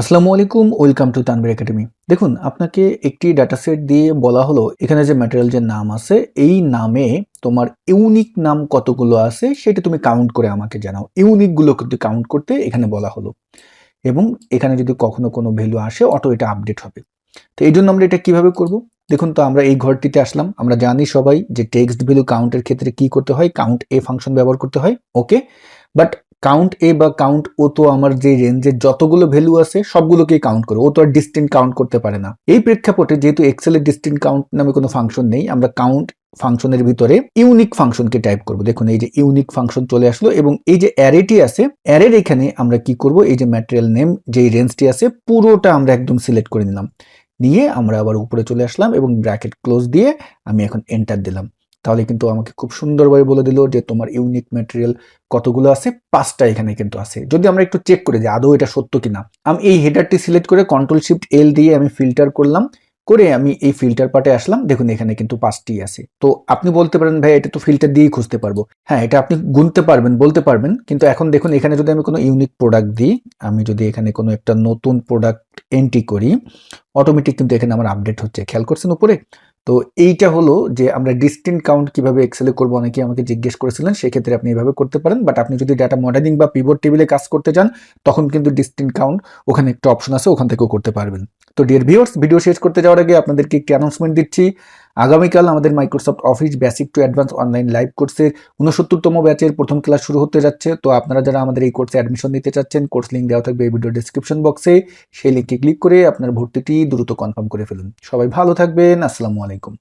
আসসালামু আলাইকুম, welcome to Tanvir academy. দেখুন, আপনাকে একটি ডাটা সেট দিয়ে বলা হলো, এখানে যে ম্যাটেরিয়াল যে নাম আছে, এই নামে তোমার ইউনিক নাম কতগুলো আছে, সেটা তুমি কাউন্ট করে আমাকে জানাও। ইউনিকগুলো কিন্তু কাউন্ট করতে এখানে বলা হলো। এবং এখানে যদি কখনো কোনো ভ্যালু আসে, অটো এটা আপডেট হবে। তো এই জন্য আমরা এটা কীভাবে করব? দেখুন তো, আমরা এই ঘরটিতে আসলাম। আমরা জানি সবাই যে টেক্সট ভ্যালু কাউন্টের ক্ষেত্রে কি করতে হয় কাউন্ট এ ফাংশন ব্যবহার করতে হয়। ওকে বাট কাউন্ট এ বা কাউন্ট ও তো আমার যে রেঞ্জের যতগুলো ভ্যালু আছে, সবগুলোকেই কাউন্ট করে। ও তো আর ডিস্টিন্ট কাউন্ট করতে পারে না। এই প্রেক্ষাপটে যেহেতু এক্সেলের ডিস্টিন্ট কাউন্ট নামে কোনো ফাংশন নেই, আমরা কাউন্ট ফাংশনের ভিতরে ইউনিক ফাংশনকে টাইপ করব। দেখুন, এই যে ইউনিক ফাংশন চলে আসলো এবং এই যে অ্যারেটি আছে অ্যারের এখানে আমরা কি করব? এই যে ম্যাটেরিয়াল নেম যে রেঞ্জটি আছে, পুরোটা আমরা একদম সিলেক্ট করে নিলাম। নিয়ে আমরা আবার উপরে চলে আসলাম এবং ব্র্যাকেট ক্লোজ দিয়ে আমি এখন এন্টার দিলাম। তাহলে কিন্তু আমাকে খুব সুন্দরভাবে বলে দিল যে তোমার ইউনিক ম্যাটেরিয়াল কতগুলো আছে? পাঁচটা এখানে কিন্তু আছে। যদি আমরা একটু চেক করি যে আদৌ এটা সত্য কিনা? আমি এই হেডারটি সিলেক্ট করে কন্ট্রোল শিফট এল দিয়ে আমি ফিল্টার করলাম, করে আমি এই ফিল্টার পার্টে আসলাম। দেখুন, এখানে কিন্তু পাঁচটি আছে। তো আপনি বলতে পারেন, ভাই, এটা তো ফিল্টার দিয়েই খুঁজতে পারব। হ্যাঁ এটা আপনি গুনতে পারবেন, বলতে পারবেন। কিন্তু এখন দেখুন, এখানে যদি আমি কোনো ইউনিক প্রোডাক্ট দিই, আমি যদি এখানে কোনো একটা নতুন প্রোডাক্ট এন্ট্রি করি অটোমেটিক কিন্তু এখানে আমার আপডেট হচ্ছে। খেয়াল করছেন উপরে? তো এইটা হলো যে আমরা ডিস্টিন্ট কাউন্ট কীভাবে এক্সেলে করব? অনেকে আমাকে জিজ্ঞেস করেছিলেন, সেক্ষেত্রে আপনি এভাবে করতে পারেন। বাট আপনি যদি ডাটা মডেলিং বা পিবোর্ড টেবিলে কাজ করতে চান, তখন কিন্তু ডিস্টিন্ট কাউন্ট ওখানে একটা অপশন আছে, ওখান থেকেও করতে পারবেন। তো ডিয়ার ভিউয়ার্স ভিডিও শেষ করতে যাওয়ার আগে আপনাদেরকে একটি অ্যানাউন্সমেন্ট দিচ্ছি। আগামীকাল আমাদের Microsoft office basic to advance online live কোর্সের উনসত্তরতম ব্যাচের প্রথম ক্লাস শুরু হতে যাচ্ছে। তো আপনারা যারা আমাদের এই কোর্সে অ্যাডমিশন নিতে চাচ্ছেন কোর্স লিঙ্ক দেওয়া থাকবে এই ভিডিও ডিসক্রিপশন বক্সে সেই লিঙ্কে ক্লিক করে আপনার ভর্তিটি দ্রুত কনফার্ম করে ফেলুন। সবাই ভালো থাকবেন। আসসালামু আলাইকুম।